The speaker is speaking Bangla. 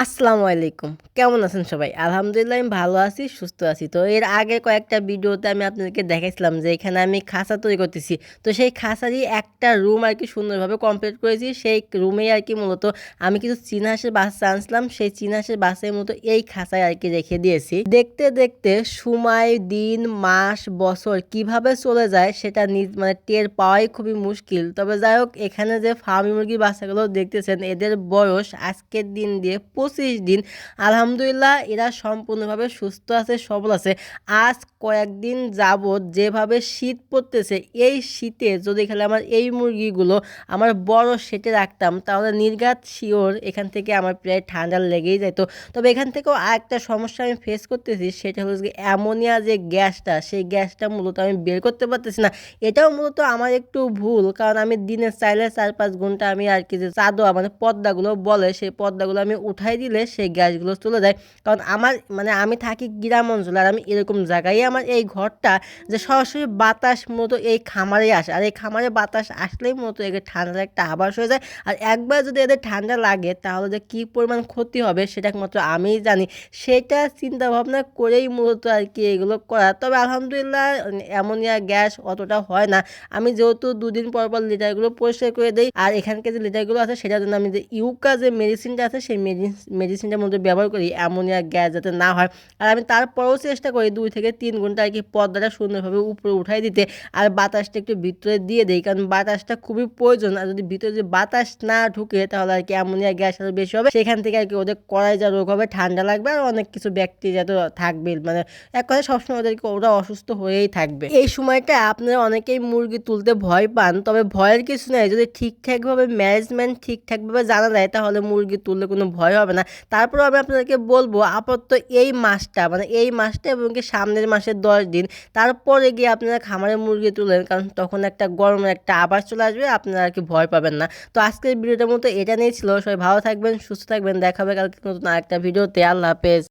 আসসালামু আলাইকুম। কেমন আছেন সবাই? আলহামদুলিল্লাহ, আমি ভালো আছি, সুস্থ আছি। তো এর আগে কয়েকটা ভিডিওতে আমি আপনাদেরকে দেখাইছিলাম যে এখানে আমি খাঁচা তৈরি করতেছি। তো সেই খাঁচারই একটা রুম আর কি সুন্দরভাবে কমপ্লিট করেছি। সেই রুমেই আর কি মূলত আমি কিছু চীনা হাঁসের বাচ্চা আনছিলাম। সেই চীনা হাঁসের বাচ্চার মতো এই খাঁচায় আর কি রেখে দিয়েছি। দেখতে দেখতে সময়, দিন, মাস, বছর কীভাবে চলে যায় সেটা নিজ মানে টের পাওয়াই খুবই মুশকিল। তবে যাই হোক, এখানে যে ফার্মি মুরগির বাচ্চাগুলো দেখতেছেন, এদের বয়স আজকের দিন দিয়ে পঁচিশ দিন। আলহামদুলিল্লাহ, এরা সম্পূর্ণভাবে সুস্থ আছে, সবল আছে। আজ কয়েকদিন যাবৎ যেভাবে শীত পড়তেছে, এই শীতে যদি খেলে আমার এই মুরগিগুলো আমার বড় সেটে রাখতাম, তাহলে নির্ঘাত শিওর এখান থেকে আমার প্রায় ঠান্ডা লেগেই যেত তবে এখান থেকেও আরেকটা সমস্যা আমি ফেস করতেছি, সেটা হলো যে অ্যামোনিয়া যে গ্যাসটা, সেই গ্যাসটা মূলত আমি বের করতে পারতেছি না। এটাও মূলত আমার একটু ভুল, কারণ আমি দিনে চাইলে চার পাঁচ ঘণ্টা আমি আর কি যে চাদর মানে পর্দাগুলো বলে, সেই পর্দাগুলো আমি উঠাই দিলে সেই গ্যাসগুলো চলে যায়। কারণ আমার মানে আমি থাকি গ্রাম অঞ্চলে আর আমি এরকম জায়গায় আমার এই ঘরটা যে সরাসরি বাতাস মূলত এই খামারে আসে। আর এই খামারে বাতাস আসলেই মূলত এদের ঠান্ডার একটা আবাস হয়ে যায়। আর একবার যদি এদের ঠান্ডা লাগে, তাহলে যে কী পরিমাণ ক্ষতি হবে সেটা একমাত্র আমিই জানি। সেটা চিন্তা ভাবনা করেই মূলত আর কি এগুলো করা। তবে আলহামদুলিল্লাহ, অ্যামোনিয়া গ্যাস অতটা হয় না। আমি যেহেতু দুদিন পর পর লিটারগুলো পরিষ্কার করে দিই, আর এখানকার যে লিটারগুলো আছে, সেটার জন্য আমি যে ইউকা যে মেডিসিনটা আছে, সেই মেডিসিনটার মধ্যে ব্যবহার করি, অ্যামোনিয়া, গ্যাস যাতে না হয়। আর আমি তারপরেও চেষ্টা করি দুই থেকে তিন ঘণ্টা আর কি পর্দাটা সুন্দরভাবে উপরে উঠাই দিতে। আর বাতাসটা একটু ভিতরে দিয়ে দিই, কারণ বাতাসটা খুবই প্রয়োজন। আর যদি ভিতরে যদি বাতাস না ঢুকে, তাহলে আর কি অ্যামোনিয়া, গ্যাস আরও বেশি হবে। সেখান থেকে আর কি ওদের কড়াই যা রোগ হবে, ঠান্ডা লাগবে আর অনেক কিছু ব্যাকটেরিয়া তো থাকবে। মানে এক কথায় সবসময় ওদেরকে, ওরা অসুস্থ হয়েই থাকবে। এই সময়টা আপনারা অনেকেই মুরগি তুলতে ভয় পান, তবে ভয়ের কিছু নেই। যদি ঠিকঠাকভাবে ম্যানেজমেন্ট ঠিকঠাকভাবে জানা যায় তাহলে মুরগি তুললে কোনো ভয় হবে না। তারপরেও আমি আপনাদেরকে বলব, আপাতত এই মাসটা মানে এই মাসটা এবং কি সামনের মাসের দশ দিন, তারপরে গিয়ে আপনারা খামারে মুরগি তুলেন কারণ তখন একটা গরমের একটা আবাস চলে আসবে, আপনারা আর কি ভয় পাবেন না। তো আজকের ভিডিওটার মতো এটা নিয়েছিল সবাই ভালো থাকবেন, সুস্থ থাকবেন, দেখাবে কালকে নতুন আরেকটা ভিডিওতে, আল্লাহ হাফেজ।